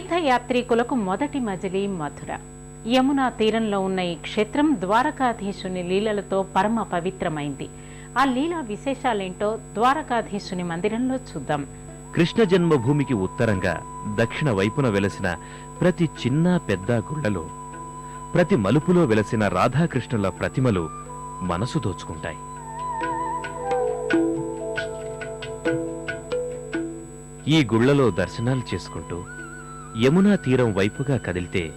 తీర్థయాత్రికులకు మొదటి మజిలీ మధుర. యమునా తీరంలో ఉన్న ఈ క్షేత్రం ద్వారకాధీశుని లీలలతో పరమ పవిత్రమైంది. ఆ లీలా విశేషాలేంటో ద్వారకాధీశుని మందిరంలో చూద్దాం. కృష్ణ జన్మభూమికి ఉత్తరంగా దక్షిణ వైపున వెలసిన ప్రతి చిన్న పెద్ద గుళ్ళలో ప్రతి మలుపులో వెలసిన రాధాకృష్ణుల ప్రతిమలు మనసు దోచుకుంటాయి. ఈ గుళ్ళలో దర్శనాలు చేసుకుంటూ యమునా తీరం వైపుగా కదిలితే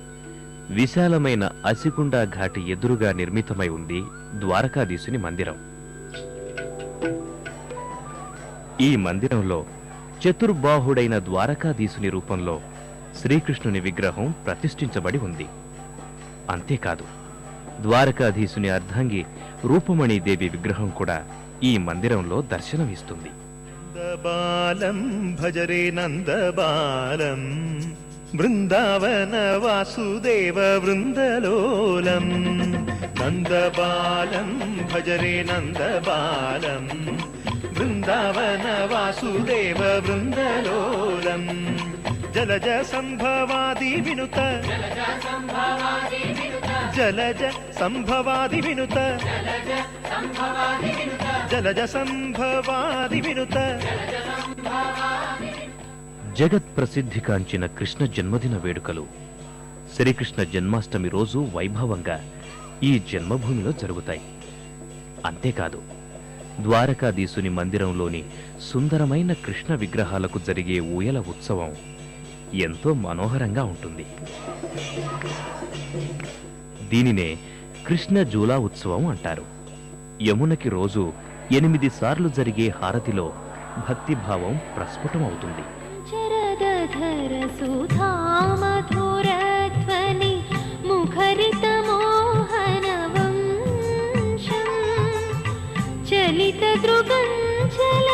విశాలమైన అసికుండా ఘాటి ఎదురుగా నిర్మితమై ఉంది ద్వారకాధీశుని మందిరం. ఈ మందిరంలో చతుర్బాహుడైన ద్వారకాధీశుని రూపంలో శ్రీకృష్ణుని విగ్రహం ప్రతిష్ఠించబడి ఉంది. అంతేకాదు ద్వారకాధీశుని అర్ధాంగి రూపమణి దేవి విగ్రహం కూడా ఈ మందిరంలో దర్శనమిస్తుంది. നന്ദബാലം ഭജരേ നന്ദബാലം വൃന്ദാവന വാസുദേവ വൃന്ദലോലം നന്ദബാലം ഭജരേ നന്ദബാലം വൃന്ദാവന വാസുദേവ വൃന്ദലോലം జలజ సంభవాది వినుత. జలజ సంభవాది వినుత. జలజ సంభవాది వినుత. జగత్ ప్రసిద్ధికాంచిన కృష్ణ జన్మదిన వేడుకలు. శ్రీకృష్ణ జన్మాష్టమి రోజు వైభవంగా ఈ జన్మభూమిలో జరుగుతాయి. అంతేకాదు ద్వారకాధీశుని మందిరంలోని సుందరమైన కృష్ణ విగ్రహాలకు జరిగే ఊయల ఉత్సవం ఎంతో మనోహరంగా ఉంటుంది. దీనినే కృష్ణ జూలా ఉత్సవం అంటారు. యమునకి రోజు ఎనిమిది సార్లు జరిగే హారతిలో భక్తిభావం ప్రస్ఫుటమవుతుంది. చలిత దృగంచల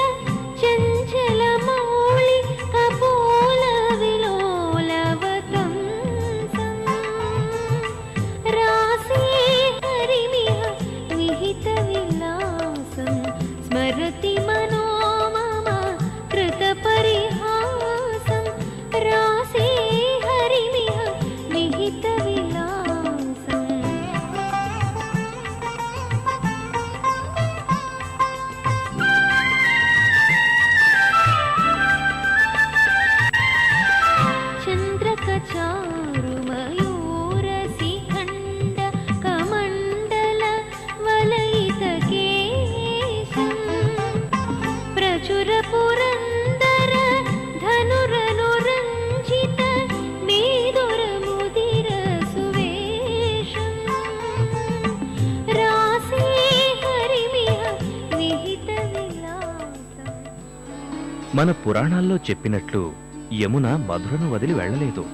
మన పురాణాల్లో చెప్పినట్లు యమున మధురను వదిలి వెళ్ళలేదు.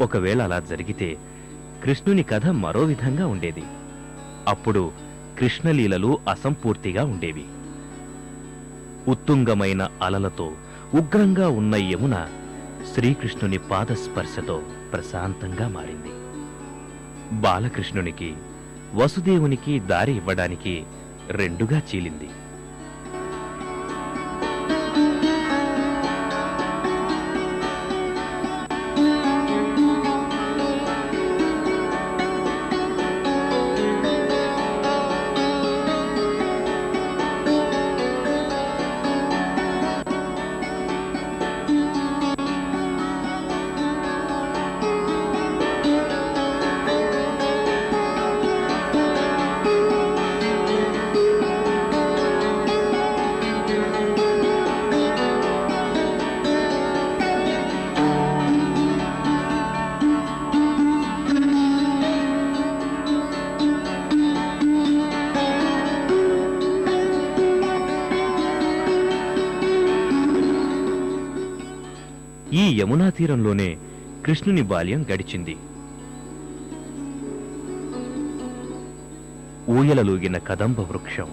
ఒకవేళ అలా జరిగితే కృష్ణుని కథ మరో విధంగా ఉండేది. అప్పుడు కృష్ణలీలలు అసంపూర్తిగా ఉండేవి. ఉత్తుంగమైన అలలతో ఉగ్రంగా ఉన్న యమున శ్రీకృష్ణుని పాదస్పర్శతో ప్రశాంతంగా మారింది. బాలకృష్ణునికి వసుదేవునికి దారి ఇవ్వడానికి రెండుగా చీలింది. యమునా తీరంలోనే కృష్ణుని బాల్యం గడిచింది. ఊయలలూగిన కదంబ వృక్షం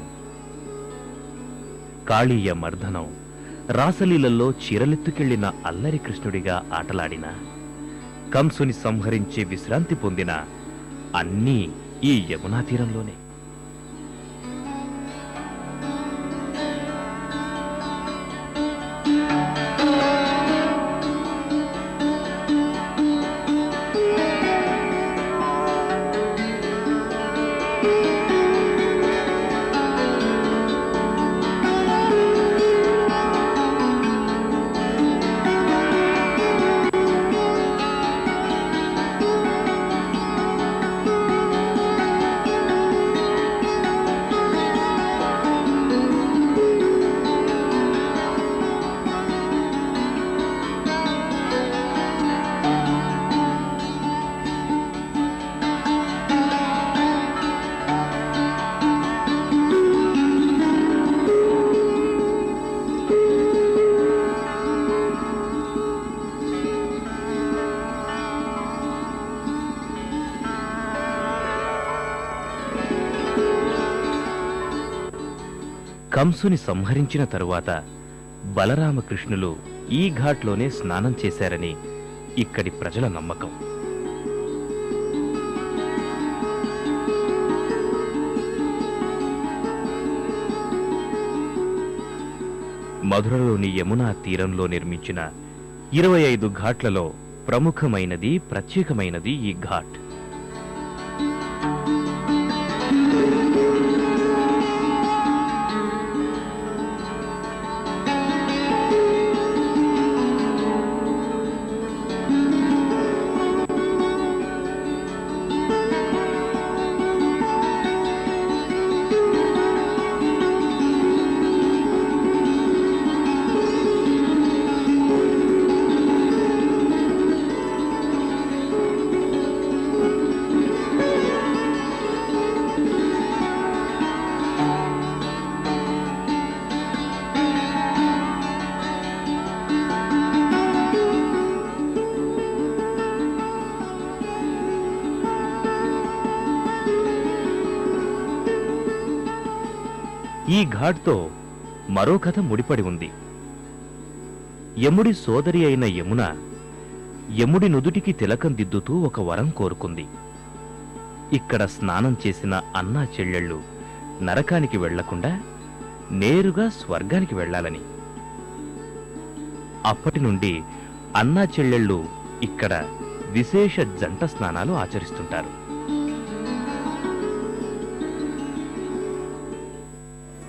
కాళీయ మర్దనం రాసలీలల్లో చీరలెత్తుకెళ్ళిన అల్లరి కృష్ణుడిగా ఆటలాడిన కంసుని సంహరించి విశ్రాంతి పొందిన అన్నీ ఈ యమునా తీరంలోనే. కంసుని సంహరించిన తరువాత బలరామకృష్ణులు ఈ ఘాట్లోనే స్నానం చేశారని ఇక్కడి ప్రజల నమ్మకం. మధురలోని యమునా తీరంలో నిర్మించిన ఇరవై ఐదు ఘాట్లలో ప్రముఖమైనది ప్రత్యేకమైనది ఈ ఘాట్. ఘాట్తో మరో కథ ముడిపడి ఉంది. యముడి సోదరి అయిన యమున యముడి నుదుటికి తిలకం దిద్దుతూ ఒక వరం కోరుకుంది. ఇక్కడ స్నానం చేసిన అన్నా చెల్లెళ్ళు నరకానికి వెళ్ళకుండా నేరుగా స్వర్గానికి వెళ్ళాలని అప్పటి నుండి అన్నా చెల్లెళ్ళు ఇక్కడ విశేష జంట స్నానాలు ఆచరిస్తుంటారు.